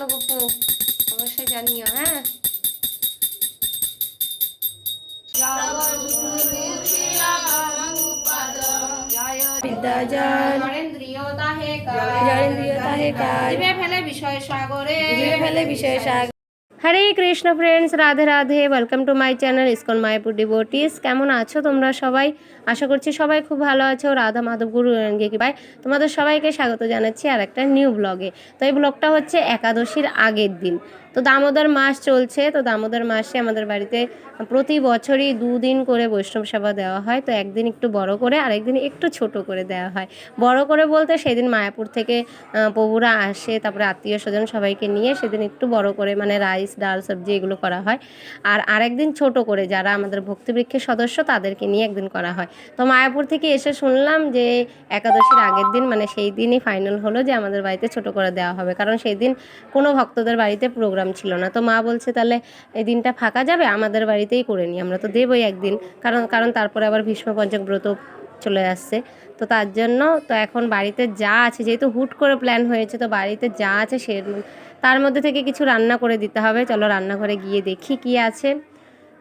হলো গপু অবশ্যই জানিও হ্যাঁ? বিদ্যাজন হে কাজ ফেলে বিষয় সাগরে। ফেলে বিষয় সাগ Hare Krishna friends Radhe Radhe welcome to my channel ISKCON Mayapur devotees কেমন আছো তোমরা সবাই? আশা করছি সবাই খুব ভালো আছো। রাধা মাধব গুরু কি ভাই তোমাদের সবাইকে স্বাগত জানাচ্ছি আর একটা নিউ ব্লগে তো এই ব্লগটা হচ্ছে একাদশীর আগের দিন। তো দামোদর মাস চলছে, তো দামোদর মাসে আমাদের বাড়িতে প্রতি বছরই দুদিন করে বৈষ্ণব সেবা দেওয়া হয়। তো একদিন একটু বড় করে আর একদিন একটু ছোট করে দেওয়া হয়। বড় করে বলতে সেদিন মায়াপুর থেকে প্রভুরা আসে, তারপরে আত্মীয় স্বজন সবাইকে নিয়ে সেদিন একটু বড় করে মানে রাইস, ডাল, সবজি এগুলো করা হয়। আর আরেকদিন ছোট করে যারা আমাদের ভক্তিবৃক্ষের সদস্য তাদেরকে নিয়ে একদিন করা হয়। তো মায়াপুর থেকে এসে শুনলাম যে একাদশীর আগের দিন মানে সেই দিনই ফাইনাল হলো যে আমাদের বাড়িতে ছোট করে দেওয়া হবে। কারণ সেই দিন কোনো ভক্তদের বাড়িতে প্রোগ্রাম ছিল না। তো মা বলছে, তাহলে এই দিনটা ফাঁকা যাবে? আমাদের বাড়িতেই করে নিই আমরা তো দেবই একদিন। কারণ কারণ তারপরে আবার ভীষ্ম পঞ্চক ব্রত চলে আসছে। তো তার জন্য তো এখন বাড়িতে যা আছে, যেহেতু হুট করে প্ল্যান হয়েছে, তো বাড়িতে যা আছে সে তার মধ্যে থেকে কিছু রান্না করে দিতে হবে। চলো রান্নাঘরে গিয়ে দেখি কি আছে।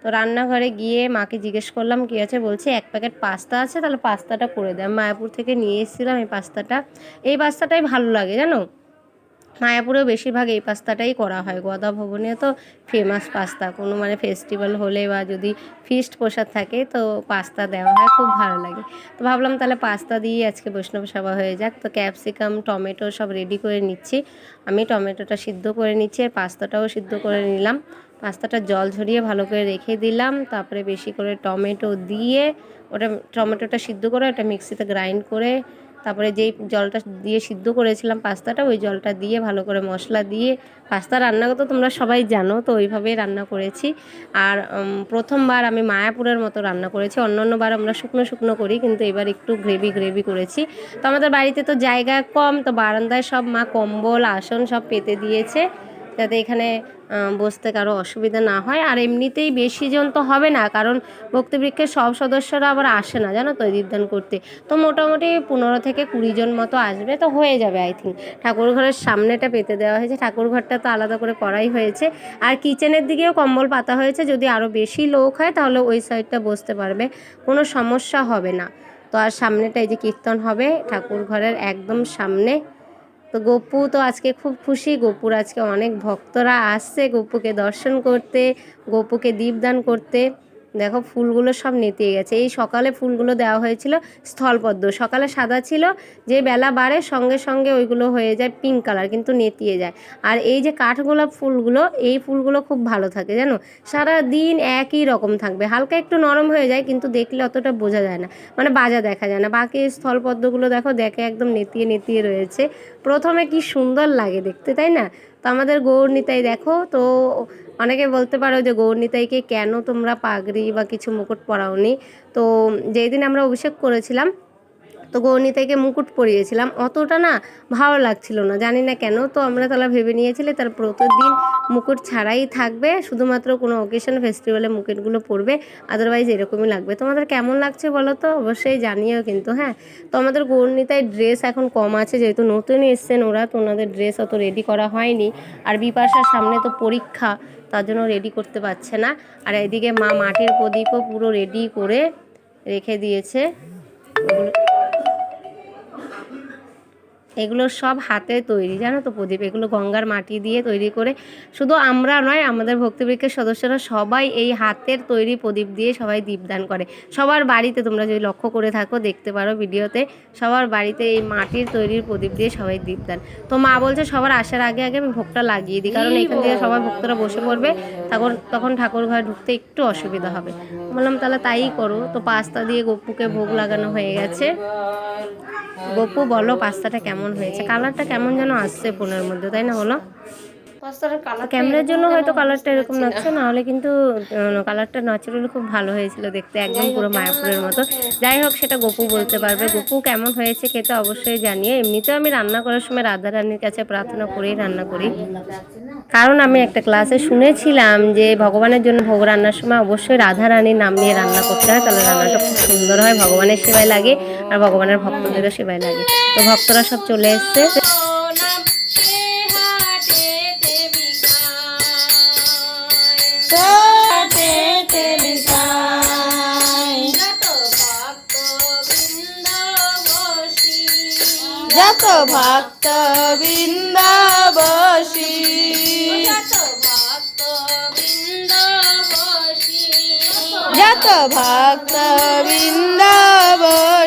তো রান্নাঘরে গিয়ে মাকে জিজ্ঞেস করলাম, কী আছে? বলছে, এক প্যাকেট পাস্তা আছে, তাহলে পাস্তাটা করে দেয় মায়াপুর থেকে নিয়ে এসেছিলাম এই পাস্তাটা। এই পাস্তাটাই ভালো লাগে, জানো? মায়াপুরেও বেশিরভাগ এই পাস্তাটাই করা হয়। গদা ভবনে তো ফেমাস পাস্তা। কোনো মানে ফেস্টিভ্যাল হলে বা যদি ফিস্ট প্রসাদ থাকে তো পাস্তা দেওয়া হয়, খুব ভালো লাগে। তো ভাবলাম তাহলে পাস্তা দিয়ে আজকে বৈষ্ণব সভা হয়ে যাক। তো ক্যাপসিকাম, টমেটো সব রেডি করে নিচ্ছি। আমি টমেটোটা সিদ্ধ করে নিচ্ছি আর পাস্তাটাও সিদ্ধ করে নিলাম। পাস্তাটা জল ঝরিয়ে ভালো করে রেখে দিলাম। তারপরে বেশি করে টমেটো দিয়ে ওটা টমেটোটা সিদ্ধ করে ওটা মিক্সিতে গ্রাইন্ড করে তারপরে যেই জলটা দিয়ে সিদ্ধ করেছিলাম পাস্তাটা, ওই জলটা দিয়ে ভালো করে মশলা দিয়ে পাস্তা রান্না তো তোমরা সবাই জানো, তো ওইভাবেই রান্না করেছি। আর প্রথমবার আমি মায়াপুরের মতো রান্না করেছি। অন্য অন্যবার আমরা শুকনো শুকনো করি, কিন্তু এবার একটু গ্রেভি গ্রেভি করেছি। তো আমাদের বাড়িতে তো জায়গা কম, তো বারান্দায় সব মা কম্বল, আসন সব পেতে দিয়েছে। যাতে এখানে বসতে কারও অসুবিধা না হয়। আর এমনিতেই বেশি জন তো হবে না, কারণ ভক্তিবৃক্ষের সব সদস্যরা আবার আসে না, জানো তো দীপদান করতে। তো মোটামুটি পনেরো থেকে কুড়ি জন মতো আসবে, তো হয়ে যাবে আই থিঙ্ক ঠাকুর ঘরের সামনেটা পেতে দেওয়া হয়েছে ঠাকুর ঘরটা তো আলাদা করে করাই হয়েছে। আর কিচেনের দিকেও কম্বল পাতা হয়েছে, যদি আরও বেশি লোক হয়, তাহলে ওই সাইডটা বসতে পারবে, কোনো সমস্যা হবে না। তো আর সামনেটা এই যে কীর্তন হবে ঠাকুর ঘরের একদম সামনে। তো গপু তো আজকে খুব খুশি। গপুর আজকে অনেক ভক্তরা আসছে গপুকে দর্শন করতে, গপুকে দীপদান করতে। দেখো ফুলগুলো সব নেতিয়ে গেছে। এই সকালে ফুলগুলো দেওয়া হয়েছিল স্থলপদ্ম। সকালে সাদা ছিল, যে বেলা বাড়ে সঙ্গে সঙ্গে ওইগুলো হয়ে যায় পিঙ্ক কালার কিন্তু নেতিয়ে যায়। আর এই যে কাঠগোলাপ ফুলগুলো, এই ফুলগুলো খুব ভালো থাকে, জানো? সারা দিন একই রকম থাকবে। হালকা একটু নরম হয়ে যায়, কিন্তু দেখলে অতটা বোঝা যায় না। মানে বাজা দেখা যায় না। বাকি স্থলপদ্মগুলো দেখো, দেখে একদম নেতিয়ে নেতিয়ে রয়েছে। প্রথমে কি সুন্দর লাগে দেখতে, তাই না? তো আমাদের গৌরনিতাই দেখো, তো অনেকে বলতে পারো যে গৌরনিতাইকে কেন তোমরা পাগড়ি বা কিছু মুকুট পরাওনি? তো যেই দিন আমরা অভিষেক করেছিলাম তো গৌরনিতাইকে মুকুট পরিয়েছিলাম। অতটা না ভালো লাগছিল না, জানি না কেন। তো আমরা তাহলে ভেবে নিয়েছিলে তার প্রতিদিন মুকুট ছাড়াই থাকবে, শুধুমাত্র কোনো অকেশন ফেস্টিভ্যালে মুকুটগুলো পরবে আদারওয়াইজ এরকমই লাগবে। তোমাদের কেমন লাগছে বলো তো? অবশ্যই জানিও কিন্তু হ্যাঁ? তো আমাদের গৌরনিতায় ড্রেস এখন কম আছে, যেহেতু নতুন এসছেন ওরা, তো ওনাদের ড্রেস অত রেডি করা হয়নি। আর বিপাশার সামনে তো পরীক্ষা, তার জন্য রেডি করতে পারছে না। আর এদিকে মা মাটির প্রদীপও পুরো রেডি করে রেখে দিয়েছে। এগুলো সব হাতে তৈরি জানো তো প্রদীপ? এগুলো গঙ্গার মাটি দিয়ে তৈরি করে শুধু আমরা নয় আমাদের ভক্তিবৃক্ষের সদস্যরা সবাই এই হাতের তৈরি প্রদীপ দিয়ে সবাই দীপদান করে। সবার বাড়িতে তোমরা যদি লক্ষ্য করে থাকো দেখতে পারো ভিডিওতে সবার বাড়িতে এই মাটির তৈরির প্রদীপ দিয়ে সবাই দীপদান। তো মা বলছে সবার আসার আগে আগে আমি ভোগটা লাগিয়ে দিই কারণ এখান থেকে সবাই ভক্তরা বসে পড়বে তখন তখন ঠাকুর ঘরে ঢুকতে একটু অসুবিধা হবে। বললাম তাহলে তাই করো। তো পাস্তা দিয়ে গপুকে ভোগ লাগানো হয়ে গেছে। গপু বলো পাস্তাটা কেমন হয়েছে? কালারটা কেমন যেন আসছে ফোনের মধ্যে তাই না কালার ক্যামেরার জন্য হয়তো কালারটা এরকম লাগছে না। হলে কিন্তু কালারটা ন্যাচারালি খুব ভালো হয়েছিল দেখতে একদম পুরো মায়াপুরের মতো। যাই হোক সেটা গপু বলতে পারবে। গপু কেমন হয়েছে খেতে অবশ্যই জানিয়ে। এমনিতেও আমি রান্না করার সময় রাধা রানীর কাছে প্রার্থনা করেই রান্না করি। কারণ আমি একটা ক্লাসে শুনেছিলাম যে ভগবানের জন্য ভোগ রান্নার সময় অবশ্যই রাধা রানীর নাম নিয়ে রান্না করতে হয় তাহলে রান্নাটা খুব সুন্দর হয় ভগবানের সেবায় লাগে আর ভগবানের ভক্তদেরও সেবায় লাগে। তো ভক্তরা সব চলে এসছে। যত ভক্ত বৃন্দাবসী? যত ভক্ত বৃন্দাবসী।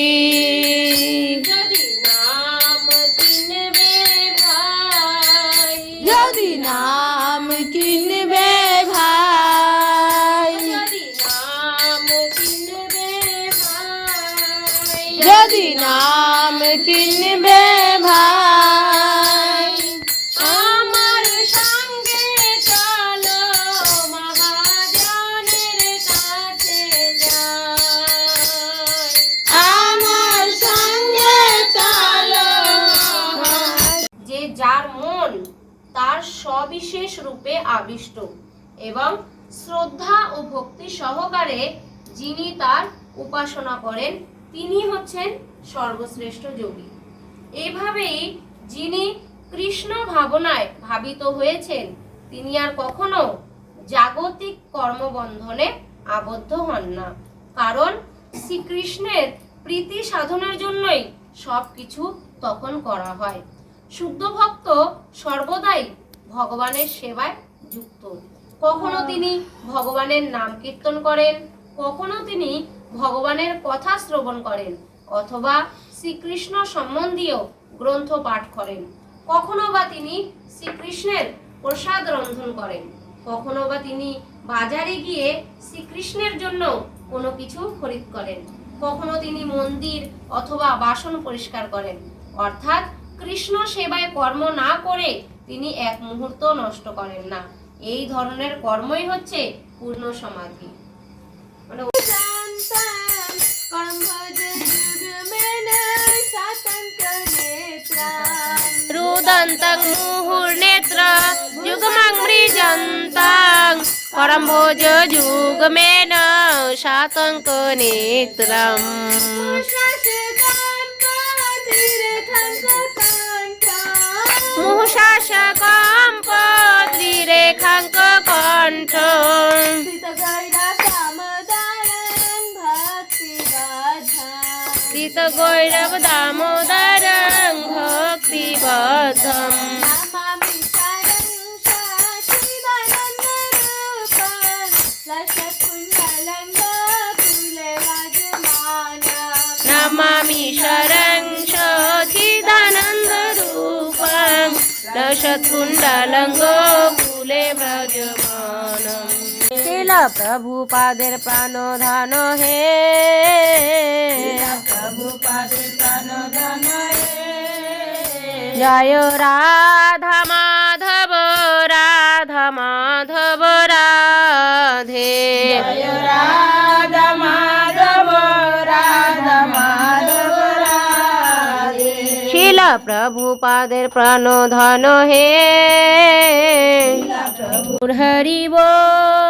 কোশী যদি নাম কিনবে ভাই যদি নাম কিনবে ভাই যদি নাম কিনবে ভাই যদি নাম কিনবে আবিষ্ট এবং শ্রদ্ধা ও ভক্তি সহকারে যিনি তার উপাসনা করেন, তিনি হচ্ছেন সর্বশ্রেষ্ঠ যোগী। এইভাবেই যিনি কৃষ্ণ ভাবনায় ভাবিত হয়েছেন, তিনি আর কখনো জাগতিক কর্মবন্ধনে আবদ্ধ হন না। কারণ শ্রীকৃষ্ণের প্রীতি সাধনের জন্যই সব কিছু তখন করা হয়। শুদ্ধ ভক্ত সর্বদাই ভগবানের সেবায় যুক্ত। কখনো তিনি ভগবানের নাম কীর্তন করেন, কখনো তিনি ভগবানের কথা শ্রবণ করেন, অথবা শ্রীকৃষ্ণ সম্বন্ধীয় গ্রন্থ পাঠ করেন। কখনো বা তিনি শ্রীকৃষ্ণের প্রসাদ রন্ধন করেন, কখনো বা তিনি বাজারে গিয়ে শ্রীকৃষ্ণের জন্য কোনো কিছু খরিদ করেন, কখনো তিনি মন্দির অথবা বাসন পরিষ্কার করেন। অর্থাৎ কৃষ্ণ সেবায় কর্ম না করে তিনি এক মুহূর্ত নষ্ট করেন না। এই ধরনের কর্মই হচ্ছে পূর্ণ সমাধি। মানে রুদন্तं মুহুর্নেত্র যুগমাং মৃজন্তাং। যুগমেন শাতঙ্ক নেত্রম। winter. Sita Goyra Padamo Darang Bhakti Vadham. Namami Sharang Shati Dananda Rupam Dashat Kundalanga Kule Vrajama প্রাণধান হে প্রভুপাদের প্রাণ ধন জয় রাধা মাধব রাধা মাধব রাধে। জয় রাধা মাধব রাধা মাধব রাধে। শিল প্রভুপাদের প্রাণধন হে। হরি বল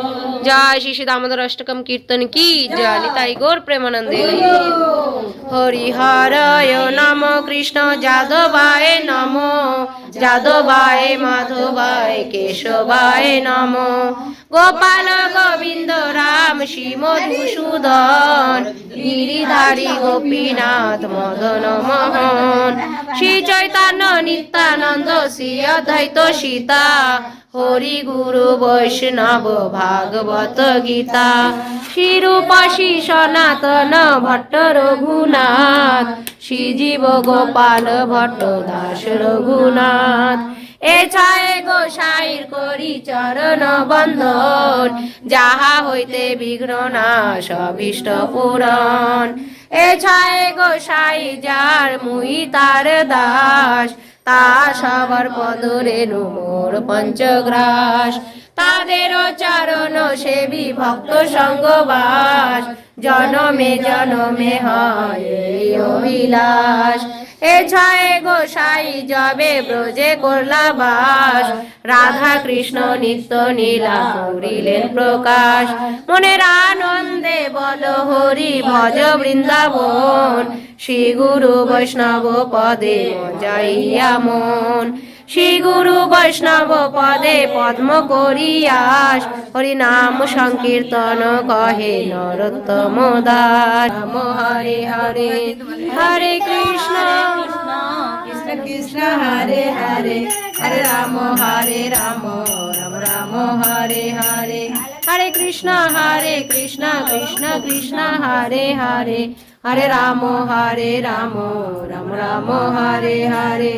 জয় শ্রী শ্রী দামোদর অষ্টকম কীর্তন কি? জয় নিতাই গৌর প্রেমানন্দে। হরিহরয় নম কৃষ্ণ, যাদবায় নম। যাদবায় মাধবায় কেশবায় নম। গোপাল গোবিন্দ রাম শ্রী মধুসূদন। গিরিধারী গোপীনাথ মদন মোহন। শ্রী চৈতন্য নিত্যানন্দ শ্রী অদ্বৈত সীতা। হরি গুরু বৈষ্ণব ভাগবত গীতা। শ্রীরূপ শ্রী সনাতন ভট্ট রঘুনাথ, শ্রীজীব গোপাল ভট্ট দাস রঘুনাথ। এ ছায় গোসাইর করি চরণ বন্ধন, যাহা হইতে বিঘ্ন নাশ অভীষ্ট পূরণ। এ ছায় গোসাই যার মুই তার দাস তা সবার পদরে মোর পঞ্চগ্রাস। তাদেরও চরণ সেবী ভক্ত সঙ্গবাস। জনমে জনমে হয় বিলাস এ ছয় গোসাই জবে ব্রজে করলা বাস রাধা কৃষ্ণ নিত্য নীলা করিলেন প্রকাশ। মনের আনন্দে বল হরি ভজ বৃন্দাবন। শ্রী গুরু বৈষ্ণব পদে যাইয়া মন। শ্রী গুরু বৈষ্ণব পদে পদ্ম করিয়াস। হরি নাম সংকীর্তন কহে নরোত্তম দাস। নম হরে হরে হরে কৃষ্ণ। কৃষ্ণ কৃষ্ণ হরে হরে হরে রাম হরে রাম রাম রাম হরে হরে। হরে কৃষ্ণ হরে কৃষ্ণ কৃষ্ণ কৃষ্ণ হরে হরে। হরে রাম হরে রাম রাম রাম হরে হরে।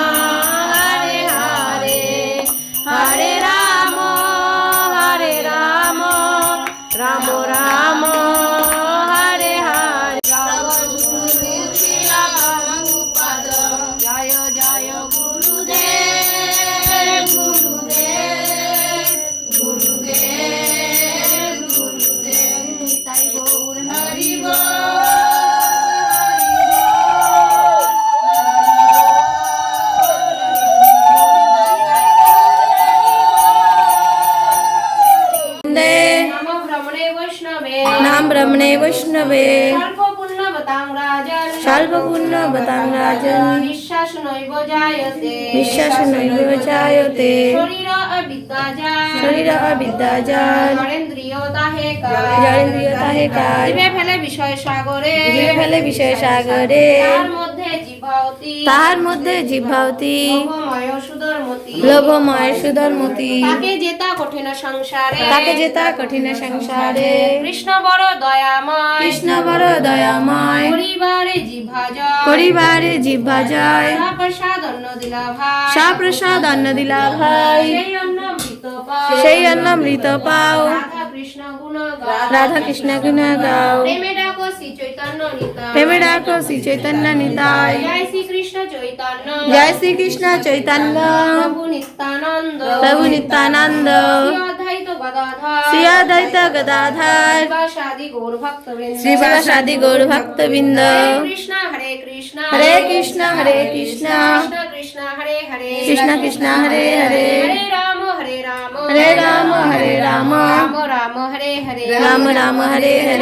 পুণ্যবতাং রাজন। বিশ্বাস নৈব জায়তে। নিঃশ্বাস নৈব জায়তে। শরীর অবিদ্যা যায়। শরীর অবিদ্যা যায়। জড়েন্দ্রিয় তাহে কায় জড়েন্দ্রিয় তাহে জীবে ফেলে বিষয় সাগরে। জীবে ফেলে বিষয় সাগরে। তার মধ্যে তাহার মধ্যে জিভাবতী লোভময় সুধর্মতি। তাকে জেতা কঠিন সংসারে। তাকে যেতা কঠিন সংসারে। কৃষ্ণ বড় দয়াময়। কৃষ্ণ বড় দয়াময়। পরিবারে জয়। পরিবারে জিহ্বা যায় প্রসাদ অন্ন দিলা ভাই। সাপ্রসাদ অন্ন দিলা ভাই। সেই অন্ন মৃত পাও। সেই অন্ন মৃত পাও। কৃষ্ণ গুণ গাও রাধা কৃষ্ণ গুণ গাও প্রেমে ডাকো শ্রী চৈতন্য নিতাই প্রেমে ডাকো শ্রী চৈতন্য নিতাই জয় শ্রী কৃষ্ণ চৈতন্য জয় শ্রী কৃষ্ণ চৈতন্য প্রভু নিত্যানন্দ প্রভু নিত্যানন্দ শ্রী অদ্বৈত গদাধর শ্রী অদ্বৈত গদাধর শিবাসাদি গৌর ভক্তবৃন্দ শ্রীবাসাদি গৌর ভক্তবৃন্দ হরে কৃষ্ণ হরে কৃষ্ণ হরে কৃষ্ণ হরে কৃষ্ণ কৃষ্ণ কৃষ্ণ হরে হরে কৃষ্ণ কৃষ্ণ হরে হরে হরে রাম হরে রাম হরে রাম হরে রাম রাম রাম হরে হরে